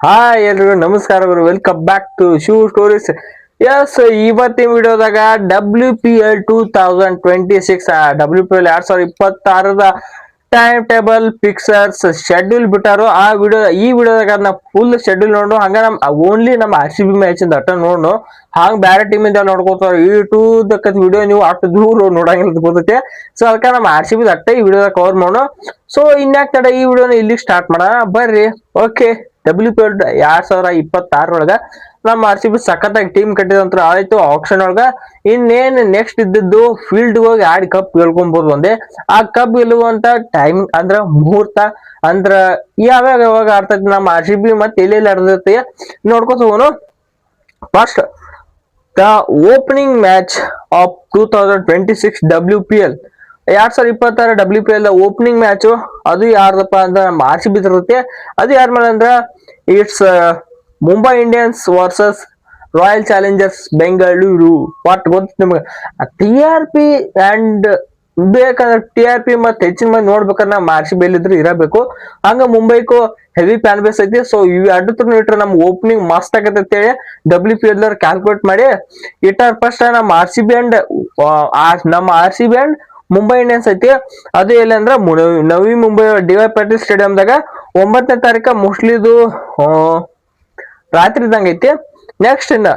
Hi ಎಲ್ರಿಗೂ ನಮಸ್ಕಾರಗಳು welcome back to shoe stories S ಇವತ್ತಿನ ವಿಡಿಯೋದಾಗ W P L two thousand twenty six W P L ಎರಡ್ ಸಾವಿರದ ಇಪ್ಪತ್ತಾರದ ಟೈಮ್ ಟೇಬಲ್ ಪಿಕ್ಸರ್ಸ್ ಶೆಡ್ಯೂಲ್ ಬಿಟ್ಟಾರು. ಆ ವಿಡಿಯೋ, ಈ ವಿಡಿಯೋದಾಗ ಅದನ್ನ ಫುಲ್ ಶೆಡ್ಯೂಲ್ ನೋಡು ಹಂಗ ನಮ್ ಓನ್ಲಿ ನಮ್ಮ ಆರ್ ಸಿ ಬಿ ಮ್ಯಾಚ್ ಅಟ್ಟ ನೋಡು ಹಂಗ ಬೇರೆ ಟೀಮ್ ಇಂದ ನೋಡ್ಕೋತಾರ. ಈ ಟೂ ದಕ್ಕತ್ ವಿಡಿಯೋ ನೀವು ಅಷ್ಟು ದೂರ ನೋಡಂಗಿಲ್ಲ ಗೊತ್ತೈತೆ. ಸೊ ಅದಕ್ಕೆ ನಮ್ಮ ಆರ್ ಸಿ ಬಿ ಅಟ್ಟ ಈ ವಿಡಿಯೋದಾಗ ಕವರ್ ಮಾಡೋಣ ಸೊ ಇನ್ಯಾಕ್ ತಡ ಈ ವಿಡಿಯೋನ ಇಲ್ಲಿಗೆ ಸ್ಟಾರ್ಟ್ ಮಾಡೋಣ. ಬರ್ರಿ. ಓಕೆ ಡಬ್ಲ್ಯೂ ಪಿ ಎಲ್ ಎರಡ್ ಸಾವಿರ ಇಪ್ಪತ್ತಾರೊಳಗ ನಮ್ಮ ಆರ್ ಸಿ ಬಿ ಸಖತ್ತಾಗಿ ಟೀಮ್ ಕಟ್ಟಿದಂತ ಆಯ್ತು ಆಪ್ಷನ್ ಒಳಗ. ಇನ್ನೇನ್ ನೆಕ್ಸ್ಟ್ ಇದ್ದಿದ್ದು ಫೀಲ್ಡ್ ಹೋಗಿ ಆಡಿ ಕಪ್ ಗೆಲ್ಕೊಂಬೋದು ಒಂದೇ. ಆ ಕಪ್ ಗೆಲ್ಲುವಂತ ಟೈಮ್ ಅಂದ್ರ ಮುಹೂರ್ತ ಅಂದ್ರ ಯಾವಾಗ ಯಾವಾಗ ಆಡ್ತೈತಿ ನಮ್ಮ ಆರ್ ಸಿ ಬಿ ಮತ್ತೆ ಎಲ್ಲೆಲ್ಲಿ ಆಡ್ತೈತಿ ನೋಡ್ಕೊತ ಹೋಗೋನು first the opening match of two thousand twenty six W P L ಎರಡ್ ಸಾವಿರದ ಇಪ್ಪತ್ತಾರ W P L opening match ಅದು ಯಾರ್ದಪ್ಪ ಅಂದ್ರೆ ನಮ್ಮ ಆರ್ ಸಿ ಬಿ ಇರುತ್ತೆ ಅದು ಯಾರ ಮೇಲೆ ಅಂದ್ರೆ it's Mumbai Indians versus Royal Challengers Bengaluru what ಗೊತ್ತು ನಿಮ್ಗೆ? ಟಿ ಆರ್ ಪಿ ಅಂಡ್ ಬೇಕಂದ್ರೆ ಟಿ ಆರ್ ಪಿ ಮತ್ತೆ ಹೆಚ್ಚಿನ ಮಂದಿ ನೋಡ್ಬೇಕಂದ್ರೆ ನಮ್ಮ ಆರ್ ಸಿ ಬಿ ಇದ್ರೆ ಇರಬೇಕು. ಹಂಗ ಮುಂಬೈಕು ಹೆವಿ ಫ್ಯಾನ್ ಬೇಸ್ ಐತಿ. ಸೊ ಇವ್ ತರ ಇಟ್ರೆ ನಮ್ ಓಪನಿಂಗ್ ಮಸ್ತ್ ಆಗತ್ತೆ ಅಂತೇಳಿ ಡಬ್ಲ್ಯೂ ಪಿ ಎಲ್ ಕ್ಯಾಲ್ಕುಲೇಟ್ ಮಾಡಿ ಇಟ್ಟಾರ ಫಸ್ಟ್ ನಮ್ಮ ಆರ್ ಸಿ ಬಿ ಅಂಡ್ ನಮ್ಮ R C B and Mumbai Indians ಐತಿ. ಅದು ಎಲ್ಲಿ ಅಂದ್ರೆ ನವಿ ಮುಂಬೈ ಡಿ ವೈ ಪಾಟೀಲ್ ಸ್ಟೇಡಿಯಂದಾಗ ಒಂಬತ್ತನೇ ತಾರೀಕ ಮುಸ್ಲಿದು ರಾತ್ರಿ ಇದ್ದಂಗೆ ಐತಿ. ನೆಕ್ಸ್ಟ್ ಇನ್ನ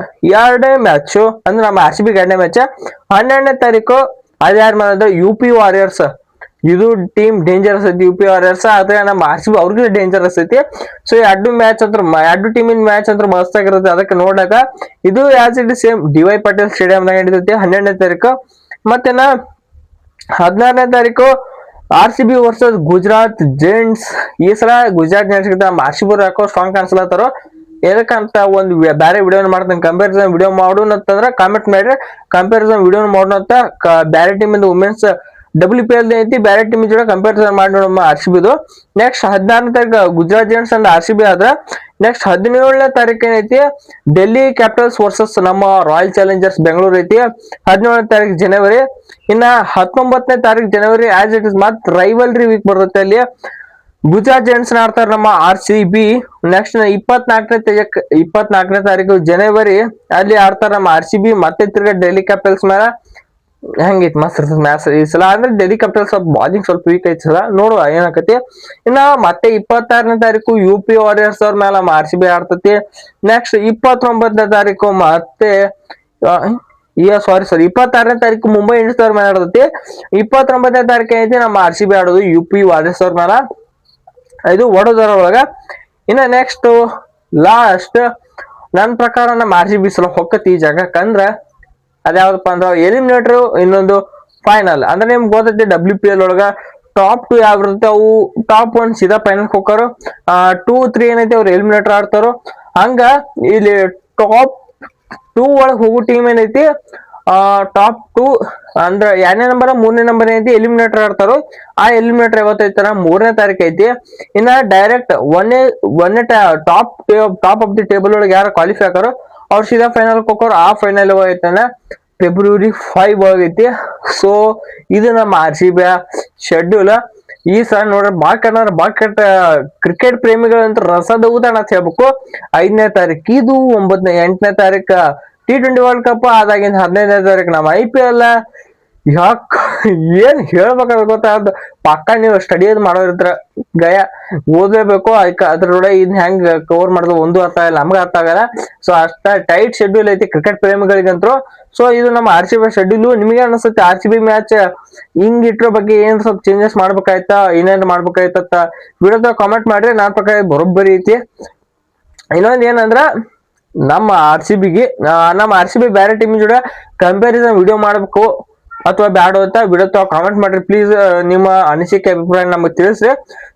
ಎರಡನೇ ಮ್ಯಾಚ್ ಅಂದ್ರೆ ನಮ್ಮ ಆರ್ ಸಿ ಬಿ ಎರಡನೇ ಮ್ಯಾಚ್ ಹನ್ನೆರಡನೇ ತಾರೀಕು ಅದು ಯಾರು ಮಾಡಿದ್ರೆ ಯು ಪಿ ವಾರಿಯರ್ಸ್ ಇದು ಟೀಮ್ ಡೇಂಜರಸ್ ಐತಿ ಯು ಪಿ ವಾರಿಯರ್ಸ್ ಆದ್ರೆ ನಮ್ಮ ಆರ್ ಸಿ ಬಿ ಅವ್ರಿಗೂ ಡೇಂಜರಸ್ ಐತಿ. ಸೊ ಎರಡು ಮ್ಯಾಚ್ ಅಂತ ಎರಡು ಟೀಮಿನ ಮ್ಯಾಚ್ ಅಂತ ಮಸ್ತ್ ಆಗಿರುತ್ತೆ. ಅದಕ್ಕೆ ನೋಡಾಕ ಇದು as it same D Y Patil ಸ್ಟೇಡಿಯಂದಾಗ ನಡೀತೈತಿ ಹನ್ನೆರಡನೇ ತಾರೀಕು. ಮತ್ತೆನ ಹದಿನಾರನೇ ತಾರೀಕು R C B versus Gujarat Giants. ಈ ಸಲ ಗುಜರಾತ್ ಜೆಂಟ್ಸ್ ಗಿಂತ ಆರ್ ಸಿ ಬಿ ಯಾಕೋ ಸ್ಟ್ರಾಂಗ್ ಕಾಣಿಸ್ಲತ್ತಾರೋ ಎದಕ್ಕಂತ ಒಂದು ಬೇರೆ ವಿಡಿಯೋ ಮಾಡ್ತೀನಿ. ಕಂಪ್ಯಾರಿಸನ್ ವಿಡಿಯೋ ಮಾಡೋಣ ಅಂತಂದ್ರೆ ಕಾಮೆಂಟ್ ಮಾಡ್ರಿ ಕಂಪ್ಯಾರಿಸನ್ ವಿಡಿಯೋ ಮಾಡೋಣ ಅಂತ ಬೇರೆ ಟೀಮ್ ಇಂದ ವುಮೆನ್ಸ್ ಡಬ್ಲ್ಯೂ ಪಿ ಎಲ್ ಐತಿ ಬ್ಯಾರೆ ಟೀಮ್ ಜೊತೆ ಕಂಪ್ಯಾರಿಸನ್ ಮಾಡಿ ನೋಡಮ್ಮ ಆರ್ ಸಿ ಬಿದು ನೆಕ್ಸ್ಟ್ ಹದಿನಾರನೇ ತಾರೀಕು Gujarat Giants and R C B ಆದ್ರ ನೆಕ್ಸ್ಟ್ ಹದಿನೇಳನೇ ತಾರೀಕು ಏನೈತಿ? ಡೆಲ್ಲಿ ಕ್ಯಾಪಿಟಲ್ಸ್ ವರ್ಸಸ್ ನಮ್ಮ ರಾಯಲ್ ಚಾಲೆಂಜರ್ಸ್ ಬೆಂಗಳೂರು ಐತಿ. ಹದಿನೇಳನೇ ತಾರೀಕು ಜನವರಿ ಇನ್ನ ಹತ್ತೊಂಬತ್ತನೇ ತಾರೀಕು ಜನವರಿ as it is match rivalry week ಬರುತ್ತೆ ಅಲ್ಲಿ. ಗುಜರಾತ್ ಜೆಂಟ್ಸ್ ಆಡ್ತಾರೆ ನಮ್ಮ ಆರ್ ಸಿ ಬಿ ನೆಕ್ಸ್ಟ್ ಇಪ್ಪತ್ನಾಲ್ಕನೇ ಇಪ್ಪತ್ನಾಲ್ಕನೇ ತಾರೀಕು ಜನವರಿ ಅಲ್ಲಿ ಆಡ್ತಾರ ನಮ್ಮ ಆರ್ ಸಿ ಬಿ ಮತ್ತೆ ತಿರ್ಗಾ ಡೆಲ್ಲಿ ಕ್ಯಾಪಿಟಲ್ಸ್ ಮೇಲೆ ಹೆಂಗೈತಿ ಮಸ್ತ್ ಇರ್ತದ ಈ ಸಲ. ಅಂದ್ರೆ ಡೆಲ್ಲಿ ಕ್ಯಾಪಿಟಲ್ ಸ್ವಲ್ಪ ಬಾಲಿಂಗ್ ಸ್ವಲ್ಪ ವೀಕ್ ಐತಿ ಸಲ. ನೋಡುವ ಏನಾಕತಿ. ಇನ್ನ ಮತ್ತೆ ಇಪ್ಪತ್ತಾರನೇ ತಾರೀಕು ಯು ಪಿ ವಾರಿಯರ್ಸ್ ಅವ್ರ ಮೇಲೆ ಆರ್ ಸಿ ಬಿ ಆಡ್ತತಿ. ನೆಕ್ಸ್ಟ್ ಇಪ್ಪತ್ತೊಂಬತ್ತನೇ ತಾರೀಕು ಮತ್ತೆ ಈಗ ಸಾರಿ ಸಾರಿ ಇಪ್ಪತ್ತಾರನೇ ತಾರೀಕು ಮುಂಬೈ ಇಂಡಿಯನ್ಸ್ ಅವ್ರ ಮೇಲೆ ಆಡ್ತತಿ. ಇಪ್ಪತ್ತೊಂಬತ್ತನೇ ತಾರೀಕು ಐತಿ ನಮ್ಮ ಆರ್ ಸಿ ಬಿ ಆಡೋದು ಯು ಪಿ ವಾರಿಯರ್ಸ್ ಅವ್ರ ಮೇಲೆ ಇದು ವಡೋದರ ಒಳಗ. ಇನ್ನ ನೆಕ್ಸ್ಟ್ ಲಾಸ್ಟ್ ನನ್ನ ಪ್ರಕಾರ ನಮ್ಮ ಆರ್ ಸಿ ಬಿ ಸಲ ಹೊಕ್ಕತಿ ಈ ಜಾಗಕ್ಕಂದ್ರ ಅದ್ಯಾವ್ದಪ್ಪ ಅಂದ್ರೆ ಎಲಿಮಿನೇಟರ್ ಇನ್ನೊಂದು ಫೈನಲ್ ಅಂದ್ರೆ ನಿಮ್ಗೆ ಗೊತ್ತೈತಿ ಡಬ್ಲ್ಯೂ ಪಿ ಎಲ್ ಒಳಗ ಟಾಪ್ ಟು ಯಾವ ಇರುತ್ತೆ ಅವು ಟಾಪ್ ಒನ್ ಸೀದಾ ಫೈನಲ್ ಹೋಗ್ತಾರೋ ಟೂ ತ್ರೀ ಏನೈತಿ ಅವ್ರು ಎಲಿಮಿನೇಟರ್ ಆಡ್ತಾರೋ, ಹಂಗ ಇಲ್ಲಿ ಟಾಪ್ ಟೂ ಒಳಗೆ ಹೋಗೋ ಟೀಮ್ ಏನೈತಿ ಟಾಪ್ ಟೂ ಅಂದ್ರ ಎರಡನೇ ನಂಬರ್ ಮೂರನೇ ನಂಬರ್ ಏನೈತಿ ಎಲಿಮಿನೇಟರ್ ಆಡ್ತಾರೋ, ಆ ಎಲಿಮಿನೇಟರ್ ಯಾವತ್ತೈತಾರ ಮೂರನೇ ತಾರೀಕು ಐತಿ. ಇನ್ನ ಡೈರೆಕ್ಟ್ ಒನ್ನೇ ಒನ್ನೇ top top of the table ಒಳಗೆ ಯಾರು ಕ್ವಾಲಿಫೈ ಆಗಾರೋ ಅವ್ರು ಸೀದಾ ಫೈನಲ್ ಹೋಗೋರು ಆ ಫೈನಲ್ ಐತಾನ ಫೆಬ್ರವರಿ ಫೈವ್ ಒಳಗೈತಿ ಸೊ ಇದು ನಮ್ಮ ಆರ್ ಸಿ ಬಿ ಶೆಡ್ಯೂಲ್ ಈ ಸಲ ನೋಡ್ರಿ ಬಾಳ್ ಕೆಟ್ಟ ಕ್ರಿಕೆಟ್ ಪ್ರೇಮಿಗಳಂತ ರಸದ ಉದಾಹರಣ ಅಂತ ಹೇಳ್ಬೇಕು. ಐದನೇ ತಾರೀಕು ಇದು ಒಂಬತ್ತನೇ ಎಂಟನೇ ತಾರೀಕು ಟಿ ಟ್ವೆಂಟಿ ವರ್ಲ್ಡ್ ಕಪ್ ಆದಾಗಿಂದ ಹದಿನೈದನೇ ತಾರೀಕು ನಮ್ಮ ಐ ಪಿ ಎಲ್ ಯಾಕ ಏನ್ ಹೇಳ್ಬೇಕಾದ್ರೆ ಗೊತ್ತಾಗ್ದು ಪಕ್ಕ ನೀವು ಸ್ಟಡಿ ಮಾಡೋದ್ರ ಗಯ, ಓದಲೇಬೇಕು ಅದಕ್ಕೆ ಅದ್ರೊಳಗೆ ಇನ್ ಹೆಂಗ್ ಕವರ್ ಮಾಡೋದು ಒಂದು ಅರ್ಥ ಆಗಲ್ಲ ನಮ್ಗೆ ಅರ್ಥ ಆಗಲ್ಲ. ಸೊ ಅಷ್ಟ ಟೈಟ್ ಶೆಡ್ಯೂಲ್ ಐತಿ ಕ್ರಿಕೆಟ್ ಪ್ರೇಮಿಗಳಿಗಂತೂ ಸೊ ಇದು ನಮ್ಮ ಆರ್ ಸಿ ಬಿ ಶೆಡ್ಯೂಲ್ ನಿಮಗೆ ಅನಿಸುತ್ತೆ ಆರ್ ಸಿ ಬಿ ಮ್ಯಾಚ್ ಹಿಂಗ್ ಇಟ್ರ ಬಗ್ಗೆ ಏನ್ ಸ್ವಲ್ಪ ಚೇಂಜಸ್ ಮಾಡ್ಬೇಕಾಯ್ತಾ, ಏನೇನ್ ಮಾಡ್ಬೇಕಾಯ್ತ ವಿಡಿಯೋದ ಕಾಮೆಂಟ್ ಮಾಡ್ರಿ, ನಾನ್ ಪ್ರಕಾರ ಬರೋಬ್ಬರಿ ಐತಿ. ಇನ್ನೊಂದ್ ಏನಂದ್ರ, ನಮ್ಮ ಆರ್ ಸಿ ಬಿಗೆ ನಮ್ಮ ಆರ್ ಸಿ ಬಿ ಬೇರೆ ಟೀಮ್ ಜೋಡ ಕಂಪ್ಯಾರಿಸನ್ ವಿಡಿಯೋ ಮಾಡ್ಬೇಕು. ಅಥವಾ ಬ್ಯಾಡ್ ಅಂತ ವಿಡಿಯೋ ಕಾಮೆಂಟ್ ಮಾಡ್ರಿ. ಪ್ಲೀಸ್ ನಿಮ್ಮ ಅನಿಸಿಕೆ ಅಭಿಪ್ರಾಯ ನಮಗೆ ತಿಳಿಸ್ರಿ.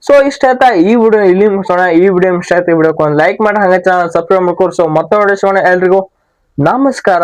ಸೊ ಇಷ್ಟ ಈ ವಿಡಿಯೋ ಇಲ್ಲಿ ಮುಗಿಸೋಣ. ಈ ವಿಡಿಯೋ ಇಷ್ಟ ಆಯ್ತು ವಿಡಿಯೋಕ್ಕೆ ಲೈಕ್ ಮಾಡಿ ಹಂಗೆ ಚಾನಲ್ ಸಬ್ಸ್ಕ್ರೈಬ್ ಮಾಡ್ಕೊಡ್ಸೋ ಮತ್ತೆ ವಿಡಿಯೋ ಸಿಗೋಣ ಎಲ್ರಿಗೂ. ನಮಸ್ಕಾರ.